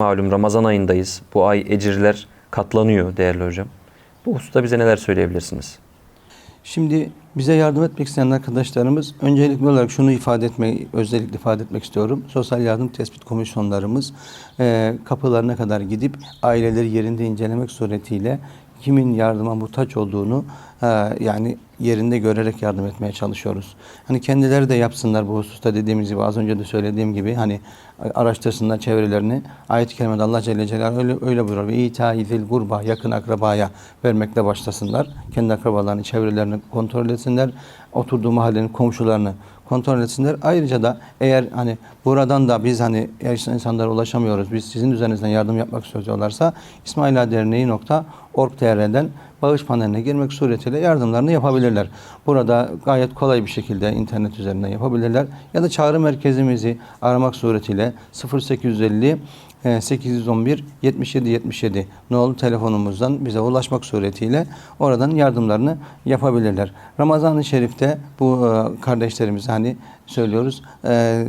Malum Ramazan ayındayız. Bu ay ecirler katlanıyor değerli hocam. Bu hususta bize neler söyleyebilirsiniz? Şimdi bize yardım etmek isteyen arkadaşlarımız öncelikli olarak şunu ifade etmeyi özellikle ifade etmek istiyorum. Sosyal yardım tespit komisyonlarımız e, kapılarına kadar gidip aileleri yerinde incelemek suretiyle kimin yardıma muhtaç olduğunu yani yerinde görerek yardım etmeye çalışıyoruz. Hani kendileri de yapsınlar bu hususta dediğimiz gibi az önce de söylediğim gibi hani araştırsınlar çevrelerini. Ayet-i kerimede Allah Celle Celaluhu öyle, öyle buyuruyor. Ve itâizil gurba yakın akrabaya vermekle başlasınlar. Kendi akrabalarını, çevrelerini kontrol etsinler. Oturduğu mahallenin komşularını kontrol etsinler. Ayrıca da eğer hani buradan da biz hani eğer insanlara ulaşamıyoruz, biz sizin üzerinizden yardım yapmak istiyorlarsa İsmaila Derneği.org.tr'den bağış paneline girmek suretiyle yardımlarını yapabilirler. Burada gayet kolay bir şekilde internet üzerinden yapabilirler. Ya da çağrı merkezimizi aramak suretiyle 0850 e, 811 77 77 nolu telefonumuzdan bize ulaşmak suretiyle oradan yardımlarını yapabilirler. Ramazan-ı Şerif'te bu e, kardeşlerimize hani söylüyoruz e,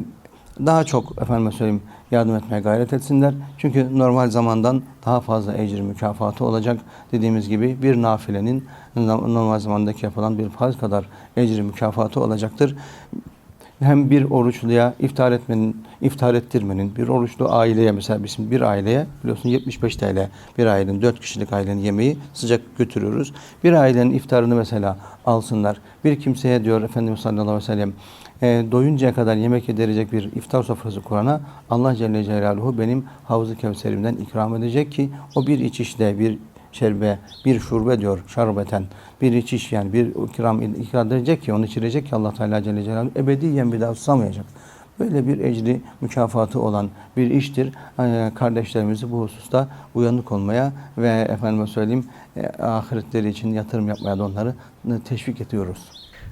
daha çok efendime söyleyeyim yardım etmeye gayret etsinler. Çünkü normal zamandan daha fazla ecir mükafatı olacak. Dediğimiz gibi bir nafilenin normal zamandaki yapılan bir farz kadar ecri mükafatı olacaktır hem bir oruçluya iftar etmenin, iftar ettirmenin, bir oruçlu aileye mesela bizim bir aileye biliyorsun 75 TL bir ailenin, 4 kişilik ailenin yemeği sıcak götürüyoruz. Bir ailenin iftarını mesela alsınlar. Bir kimseye diyor Efendimiz sallallahu aleyhi ve sellem e, doyuncaya kadar yemek yedirecek bir iftar sofrası kurana Allah Celle Celaluhu benim havzu kevserimden ikram edecek ki o bir içişte bir şerbe, bir şurbe diyor şarbeten, bir içiş yani bir ikram ikram edecek ki onu içirecek ki Allah Teala Celle Celaluhu ebediyen bir daha susamayacak. Böyle bir ecri mükafatı olan bir iştir. Ee, Kardeşlerimizi bu hususta uyanık olmaya ve efendime söyleyeyim e, ahiretleri için yatırım yapmaya da onları teşvik ediyoruz.